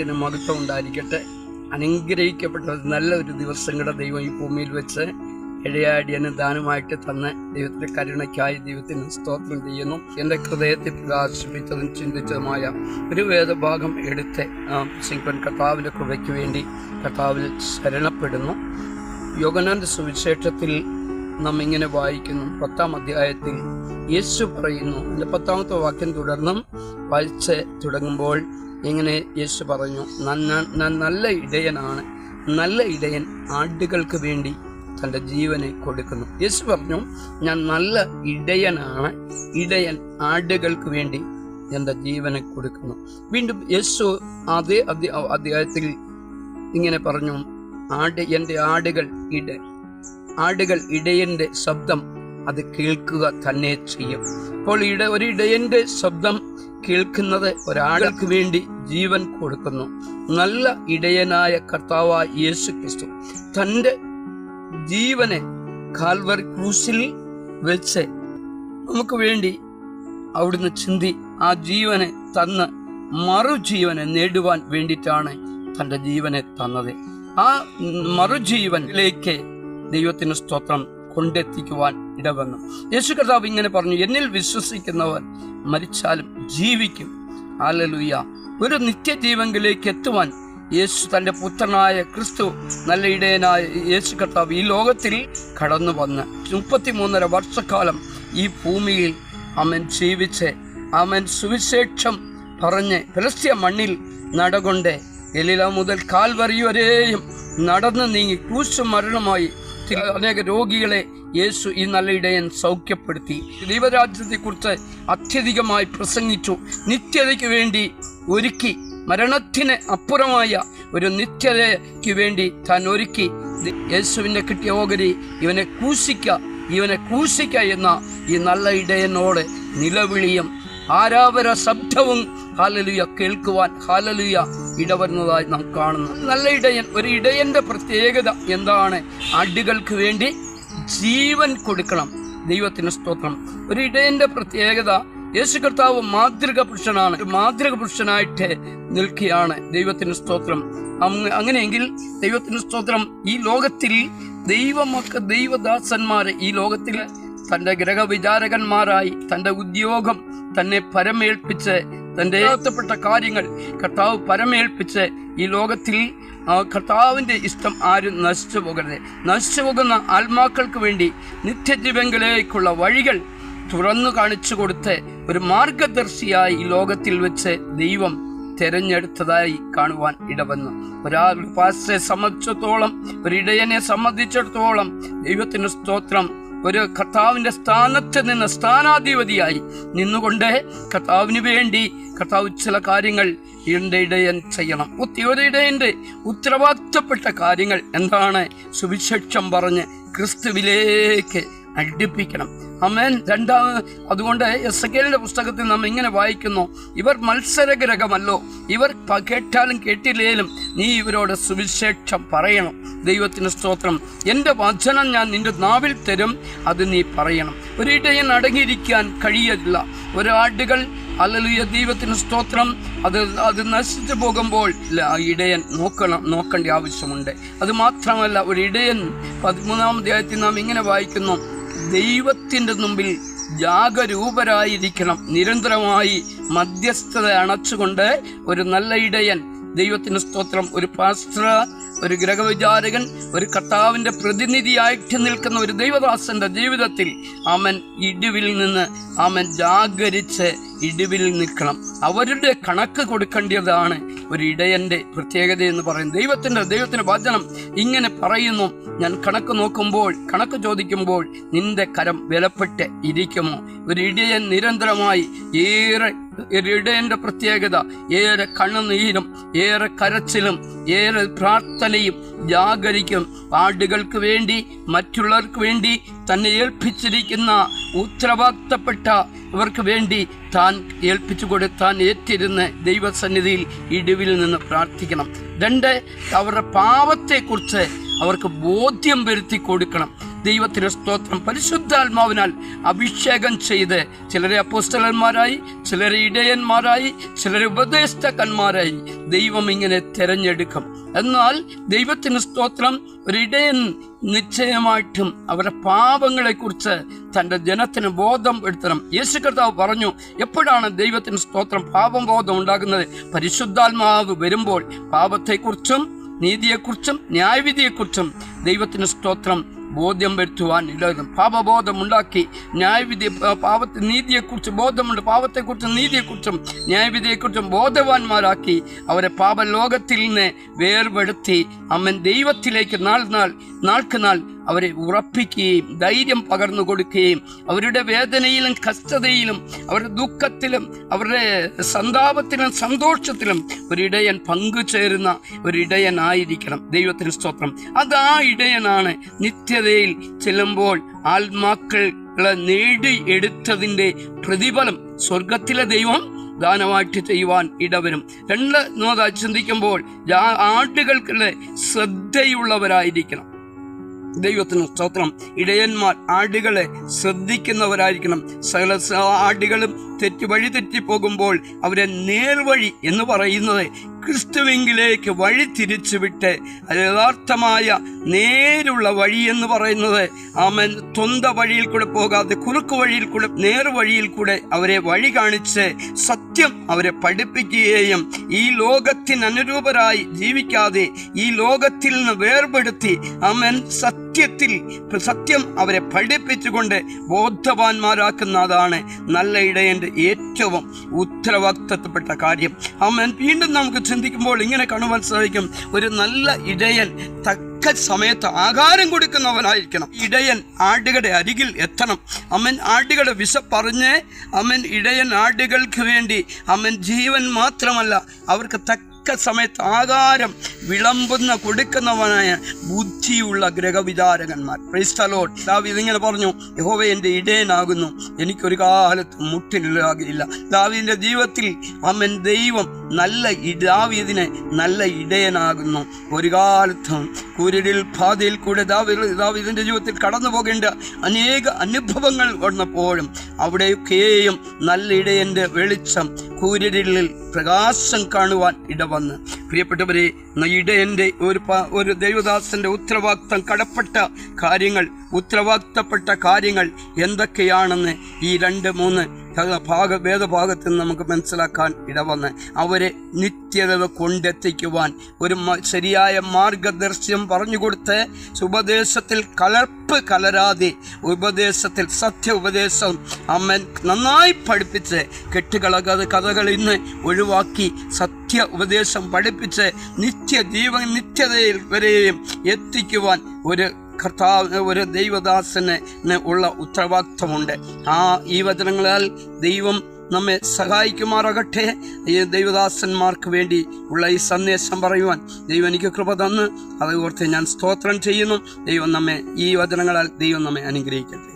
ദൈവനാമത്തിന് മഹത്വം ഉണ്ടായിരിക്കട്ടെ. അനുഗ്രഹിക്കപ്പെട്ട നല്ലൊരു ദിവസം കൂടെ ദൈവം ഈ ഭൂമിയിൽ വെച്ച് ഇഴയാടിയന് ദാനമായിട്ട് തന്ന ദൈവത്തിന്റെ കരുണയ്ക്കായി ദൈവത്തിന് സ്തോത്രം ചെയ്യുന്നു. എന്റെ ഹൃദയത്തിൽ പ്രകാശിപ്പിച്ചതും ചിന്തിച്ചതുമായ ഒരു വേദഭാഗം എടുത്ത് സിംഗൻ കർത്താവിന്റെ കൃപയ്ക്ക് വേണ്ടി കർത്താവിൽ ശരണപ്പെടുന്നു. യോഗനാന്റെ സുവിശേഷത്തിൽ നാം ഇങ്ങനെ വായിക്കുന്നു. പത്താം അധ്യായത്തിൽ യേശു പറയുന്നു. എന്റെ പത്താമത്തെ വാക്യം തുടർന്നും വായിച്ച് തുടങ്ങുമ്പോൾ ഇങ്ങനെ യേശു പറഞ്ഞു നല്ല ഇടയനാണ്. നല്ല ഇടയൻ ആടുകൾക്ക് വേണ്ടി തന്റെ ജീവനെ കൊടുക്കുന്നു. യേശു പറഞ്ഞു ഞാൻ നല്ല ഇടയനാണ്. ഇടയൻ ആടുകൾക്ക് വേണ്ടി എന്റെ ജീവനെ കൊടുക്കുന്നു. വീണ്ടും യേശു അതേ അധ്യായത്തിൽ ഇങ്ങനെ പറഞ്ഞു ആട് എന്റെ ആടുകൾ ഇട ആടുകൾ ഇടയന്റെ ശബ്ദം അത് കേൾക്കുക തന്നെ ചെയ്യും. അപ്പോൾ ഇട ഒരു ഇടയന്റെ ശബ്ദം കേൾക്കുന്നത് ഒരാൾക്ക് വേണ്ടി ജീവൻ കൊടുക്കുന്നു. നല്ല ഇടയനായ കർത്താവായ യേശു ക്രിസ്തു തന്റെ ജീവനെ കാൽവർ ക്രൂസിൽ വെച്ച് നമുക്ക് വേണ്ടി അവിടുന്ന് ചിന്തി ആ ജീവനെ തന്ന് മറുജീവനെ നേടുവാൻ വേണ്ടിയിട്ടാണ് തന്റെ ജീവനെ തന്നത്. ആ മറുജീവനിലേക്ക് ദൈവത്തിന് സ്തോത്രം കൊണ്ടെത്തിക്കുവാൻ ഇടവന്നു. യേശു കർത്താവ് ഇങ്ങനെ പറഞ്ഞു എന്നിൽ വിശ്വസിക്കുന്നവൻ മരിച്ചാലും ജീവിക്കും. ആലലുയ്യ ഒരു നിത്യജീവങ്കിലേക്ക് എത്തുവാൻ യേശു തന്റെ പുത്രനായ ക്രിസ്തു നല്ല ഇടയനായ യേശു കർത്താവ് ഈ ലോകത്തിൽ കടന്നു വന്ന് മുപ്പത്തിമൂന്നര വർഷക്കാലം ഈ ഭൂമിയിൽ അവൻ ജീവിച്ച് അവൻ സുവിശേഷം പറഞ്ഞ് ഫലസ്ത്യ മണ്ണിൽ നടകൊണ്ട് എലില മുതൽ കാൽവറി വരെയും നടന്നു നീങ്ങി ക്രൂശ് മരണമായി അനേക രോഗികളെ യേശു ഈ നല്ല ഇടയൻ സൗഖ്യപ്പെടുത്തി. ദൈവരാജ്യത്തെക്കുറിച്ച് അത്യധികമായി പ്രസംഗിച്ചു. നിത്യതയ്ക്ക് വേണ്ടി ഒരുക്കി മരണത്തിന് അപ്പുറമായ ഒരു നിത്യതയ്ക്ക് വേണ്ടി താൻ ഒരുക്കി. യേശുവിനെ കിട്ടിയ ഓഹരി ഇവനെ കൂശിക്ക ഇവനെ കൂശിക്ക എന്ന ഈ നല്ല ഇടയനോട് നിലവിളിയും ആരാവര ശബ്ദവും ഹാലലുയ കേൾക്കുവാൻ ഹാലലുയ ഇടവരുന്നതായി നാം കാണുന്നു. നല്ല ഇടയൻ ഒരു ഇടയന്റെ പ്രത്യേകത എന്താണ്? അടികൾക്ക് വേണ്ടി ജീവൻ കൊടുക്കണം. ദൈവത്തിന് സ്തോത്രം. ഒരു ഇടയന്റെ പ്രത്യേകത യേശു കർത്താവ് മാതൃക പുരുഷനാണ്. മാതൃക പുരുഷനായിട്ട് നിൽക്കുകയാണ്. ദൈവത്തിന് സ്തോത്രം. അങ്ങനെയെങ്കിൽ ദൈവത്തിന് സ്തോത്രം. ഈ ലോകത്തിൽ ദൈവമൊക്കെ ദൈവദാസന്മാരെ ഈ ലോകത്തിൽ തന്റെ ഗ്രഹവിചാരകന്മാരായി തന്റെ ഉദ്യോഗം തന്നെ പരമേൽപ്പിച്ച് തന്റെ ഉത്തപ്പെട്ട കാര്യങ്ങൾ കർത്താവ് പരമേൽപ്പിച്ച് ഈ ലോകത്തിൽ കർത്താവിന്റെ ഇഷ്ടം ആരും നശിച്ചു പോകരുത്. നശിച്ചു പോകുന്ന ആത്മാക്കൾക്ക് വേണ്ടി നിത്യജീവങ്കിലേക്കുള്ള വഴികൾ തുറന്നു കാണിച്ചു കൊടുത്ത് ഒരു മാർഗദർശിയായി ഈ ലോകത്തിൽ വെച്ച് ദൈവം തെരഞ്ഞെടുത്തതായി കാണുവാൻ ഇടവന്നു. ഒരാൾ പാസ്റ്ററെ സംബന്ധിച്ചിടത്തോളം ഒരു ഇടയനെ സംബന്ധിച്ചിടത്തോളം ദൈവത്തിന് സ്തോത്രം. ഒരു കർത്താവിന്റെ സ്ഥാനത്ത് നിന്ന് സ്ഥാനാധിപതിയായി നിന്നുകൊണ്ട് കർത്താവിന് വേണ്ടി കർത്താവ് ചില കാര്യങ്ങൾ ഇടയിടയൻ ചെയ്യണം. ഒത്തിരിയുടെ ഉത്തരവാദിത്തപ്പെട്ട കാര്യങ്ങൾ എന്താണ്? സുവിശേഷം പറഞ്ഞ് ക്രിസ്തുവിലേക്ക് അടുപ്പിക്കണം. അമേൻ രണ്ടാം അതുകൊണ്ട് എസ് കെലിന്റെ പുസ്തകത്തിൽ നാം ഇങ്ങനെ വായിക്കുന്നു. ഇവർ മത്സരഗ്രഹമല്ലോ. ഇവർ കേട്ടാലും കേട്ടില്ലേലും നീ ഇവരോട് സുവിശേഷം പറയണം. ദൈവത്തിന് സ്തോത്രം. എന്റെ വചനം ഞാൻ നിന്റെ നാവിൽ തരും അത് നീ പറയണം. ഒരിടയൻ അടങ്ങിയിരിക്കാൻ കഴിയില്ല ഒരാടുകൾ അല്ലലുയ ദൈവത്തിന് സ്തോത്രം. അത് അത് നശിച്ചു പോകുമ്പോൾ ഇടയൻ നോക്കണം നോക്കേണ്ട ആവശ്യമുണ്ട്. അത് മാത്രമല്ല ഒരു ഇടയൻ പതിമൂന്നാം അധ്യായത്തിൽ നാം ഇങ്ങനെ വായിക്കുന്നു. ദൈവത്തിന്റെ മുമ്പിൽ ജാഗരൂപരായിരിക്കണം. നിരന്തരമായി മധ്യസ്ഥത അണച്ചുകൊണ്ട് ഒരു നല്ല ഇടയൻ ദൈവത്തിന് സ്തോത്രം ഒരു പാസ്റ്റർ ഒരു ഗ്രഹവിചാരകൻ ഒരു കർത്താവിന്റെ പ്രതിനിധിയായിട്ട് നിൽക്കുന്ന ഒരു ദൈവദാസന്റെ ജീവിതത്തിൽ അവൻ ഇടിവിൽ നിന്ന് അവൻ ജാഗരിച്ച് ഇടിവിൽ നിൽക്കണം. അവരുടെ കണക്ക് കൊടുക്കേണ്ടതാണ് ഒരു ഇടയന്റെ പ്രത്യേകത എന്ന് പറയുന്നത് ദൈവത്തിന്റെ ദൈവത്തിന്റെ വചനം ഇങ്ങനെ പറയുന്നു. ഞാൻ കണക്ക് നോക്കുമ്പോൾ കണക്ക് ചോദിക്കുമ്പോൾ നിന്റെ കരം വിലപ്പെട്ട് ഇരിക്കുമോ? ഒരു ഇടയൻ നിരന്തരമായി ഏറെ ഇടയന്റെ പ്രത്യേകത ഏറെ കണ്ണുനീരും ഏറെ കരച്ചിലും ഏറെ പ്രാർത്ഥനയും ജാഗരിക്കും. ആടുകൾക്ക് വേണ്ടി മറ്റുള്ളവർക്ക് വേണ്ടി തന്നെ ഏൽപ്പിച്ചിരിക്കുന്ന ഉത്തരവാദിത്തപ്പെട്ട ഇവർക്ക് വേണ്ടി താൻ ഏൽപ്പിച്ചു കൊടുത്താൻ ഏറ്റിരുന്ന് ദൈവസന്നിധിയിൽ ഇടിവിൽ നിന്ന് പ്രാർത്ഥിക്കണം. രണ്ട് അവരുടെ പാവത്തെക്കുറിച്ച് അവർക്ക് ബോധ്യം വരുത്തി കൊടുക്കണം. ദൈവത്തിന് സ്തോത്രം പരിശുദ്ധാത്മാവിനാൽ അഭിഷേകം ചെയ്ത് ചിലരെ അപ്പോസ്റ്റലന്മാരായി ചിലരെ ഇടയന്മാരായി ചിലരെ ഉപദേഷ്ടാക്കന്മാരായി ദൈവം ഇങ്ങനെ തിരഞ്ഞെടുക്കും. എന്നാൽ ദൈവത്തിന് സ്തോത്രം ഒരിടയൻ നിശ്ചയമായിട്ടും അവരുടെ പാപങ്ങളെക്കുറിച്ച് തന്റെ ജനത്തിന് ബോധം എടുത്തണം യേശു കർത്താവ് പറഞ്ഞു എപ്പോഴാണ് ദൈവത്തിന് സ്തോത്രം പാപം ബോധം ഉണ്ടാകുന്നത്? പരിശുദ്ധാത്മാവ് വരുമ്പോൾ പാപത്തെക്കുറിച്ചും നീതിയെക്കുറിച്ചും ന്യായവിധിയെക്കുറിച്ചും ദൈവത്തിന് സ്തോത്രം ബോധ്യം വരുത്തുവാൻ ഇടയിലും പാപബോധം ഉണ്ടാക്കി ന്യായവിധി പാപത്തെ നീതിയെക്കുറിച്ച് ബോധമുണ്ട്. പാപത്തെക്കുറിച്ചും നീതിയെക്കുറിച്ചും ന്യായവിധിയെക്കുറിച്ചും ബോധവാന്മാരാക്കി അവരെ പാപലോകത്തിൽ നിന്ന് വേർപെടുത്തി അമ്മൻ ദൈവത്തിലേക്ക് നാൾ നാൾ നാൾക്ക് നാൾ അവരെ ഉറപ്പിക്കുകയും ധൈര്യം പകർന്നു കൊടുക്കുകയും അവരുടെ വേദനയിലും കഷ്ടതയിലും അവരുടെ ദുഃഖത്തിലും അവരുടെ സന്താപത്തിലും സന്തോഷത്തിലും ഒരിടയൻ പങ്കുചേരുന്ന ഒരിടയനായിരിക്കണം. ദൈവത്തിന് സ്തോത്രം. അത് ആ ഇടയനാണ് നിത്യതയിൽ ചെല്ലുമ്പോൾ ആത്മാക്കളെ നേടിയെടുത്തതിന്റെ പ്രതിഫലം. സ്വർഗത്തിലെ ദൈവം ദാനമായിട്ട് ചെയ്യുവാൻ ഇടവരും. രണ്ട് നോതാ ചിന്തിക്കുമ്പോൾ ആടുകൾക്കുള്ള ശ്രദ്ധയുള്ളവരായിരിക്കണം. ദൈവത്തിന് സ്തോത്രം. ഇടയന്മാർ ആടുകളെ ശ്രദ്ധിക്കുന്നവരായിരിക്കണം. സകല ആടുകളും തെറ്റി വഴി തെറ്റിപ്പോകുമ്പോൾ അവരെ നേർവഴി എന്ന് പറയുന്നത് ക്രിസ്തുവിങ്കിലേക്ക് വഴി തിരിച്ചുവിട്ട് യഥാർത്ഥമായ നേരുള്ള വഴി എന്ന് പറയുന്നത് ആമൻ തൊന്ത വഴിയിൽ കൂടെ പോകാതെ കുറുക്ക് വഴിയിൽ കൂടെ നേർവഴിയിൽ കൂടെ അവരെ വഴി കാണിച്ച് സത്യം അവരെ പഠിപ്പിക്കുകയും ഈ ലോകത്തിന് അനുരൂപരായി ജീവിക്കാതെ ഈ ലോകത്തിൽ നിന്ന് വേർപെടുത്തി ആമൻ സത്യത്തിൽ സത്യം അവരെ പഠിപ്പിച്ചുകൊണ്ട് ബോധവാന്മാരാക്കുന്നതാണ് നല്ല ഇടയന്റെ ഏറ്റവും ഉത്തരവാദിത്തപ്പെട്ട കാര്യം. ആമൻ വീണ്ടും നമുക്ക് ചിന്തിക്കുമ്പോൾ ഇങ്ങനെ കാണുവാൻ സാധിക്കും. ഒരു നല്ല ഇടയൻ സമയത്ത് ആഹാരം കൊടുക്കുന്നവനായിരിക്കണം. ഇടയൻ ആടുകളുടെ അരികിൽ എത്തണം. അമ്മൻ ആടുകളുടെ പറഞ്ഞ് അമ്മൻ ഇടയൻ ആടുകൾക്ക് വേണ്ടി അമ്മൻ ജീവൻ മാത്രമല്ല അവർക്ക് തക്ക സമയത്ത് ആകാരം വിളമ്പുന്ന കൊടുക്കുന്നവനായ ബുദ്ധിയുള്ള ഗ്രഹവിചാരകന്മാർ. ക്രൈസ്തലോട്ട് ദാവി ഇങ്ങനെ പറഞ്ഞു യഹോവ എന്റെ ഇടയനാകുന്നു. എനിക്കൊരു കാലത്ത് മുട്ടിലാകില്ല ദാവിന്റെ ജീവിതത്തിൽ അമ്മൻ ദൈവം നല്ല ദാവീദിനെ നല്ല ഇടയനാകുന്നു. ഒരു കാലത്തും കുരുടിൽ പാതയിൽ കൂടെ ദാവീദ് ജീവിതത്തിൽ കടന്നു പോകേണ്ട അനേക അനുഭവങ്ങൾ വന്നപ്പോഴും അവിടെയൊക്കെയും നല്ല ഇടയന്റെ വെളിച്ചം കൂരിടലിൽ പ്രകാശം കാണുവാൻ ഇടവന്ന്. പ്രിയപ്പെട്ടവരെ ഇടയന്റെ ഒരു ഒരു ദൈവദാസന്റെ ഉത്തരവാദിത്തം കടപ്പെട്ട കാര്യങ്ങൾ ഉത്തരവാദിത്തപ്പെട്ട കാര്യങ്ങൾ എന്തൊക്കെയാണെന്ന് ഈ രണ്ട് മൂന്ന് ഭാഗ വേദഭാഗത്ത് നിന്ന് നമുക്ക് മനസ്സിലാക്കാൻ ഇടവന്ന് അവരെ നിത്യത കൊണ്ടെത്തിക്കുവാൻ ഒരു ശരിയായ മാർഗദർശ്യം പറഞ്ഞുകൊടുത്ത് ഉപദേശത്തിൽ കലർപ്പ് കലരാതെ ഉപദേശത്തിൽ സത്യ ഉപദേശം അമ്മൻ നന്നായി പഠിപ്പിച്ച് കെട്ടുകളകത് കഥകൾ ഇന്ന് ഒഴിവാക്കി സത്യ ഉപദേശം പഠിപ്പിച്ച് നിത്യ ജീവൻ നിത്യതയിൽ വരെയും എത്തിക്കുവാൻ ഒരു കർത്താവ് ഒരു ദൈവദാസന് ഉള്ള ഉത്തരവാദിത്വമുണ്ട്. ആ ഈ വചനങ്ങളാൽ ദൈവം നമ്മെ സഹായിക്കുമാറാകട്ടെ. ഈ ദൈവദാസന്മാർക്ക് വേണ്ടി ഉള്ള ഈ സന്ദേശം പറയുവാൻ ദൈവം എനിക്ക് കൃപ തന്ന്. അത് ഞാൻ സ്തോത്രം ചെയ്യുന്നു. ദൈവം നമ്മെ ഈ വചനങ്ങളാൽ ദൈവം നമ്മെ അനുഗ്രഹിക്കട്ടെ.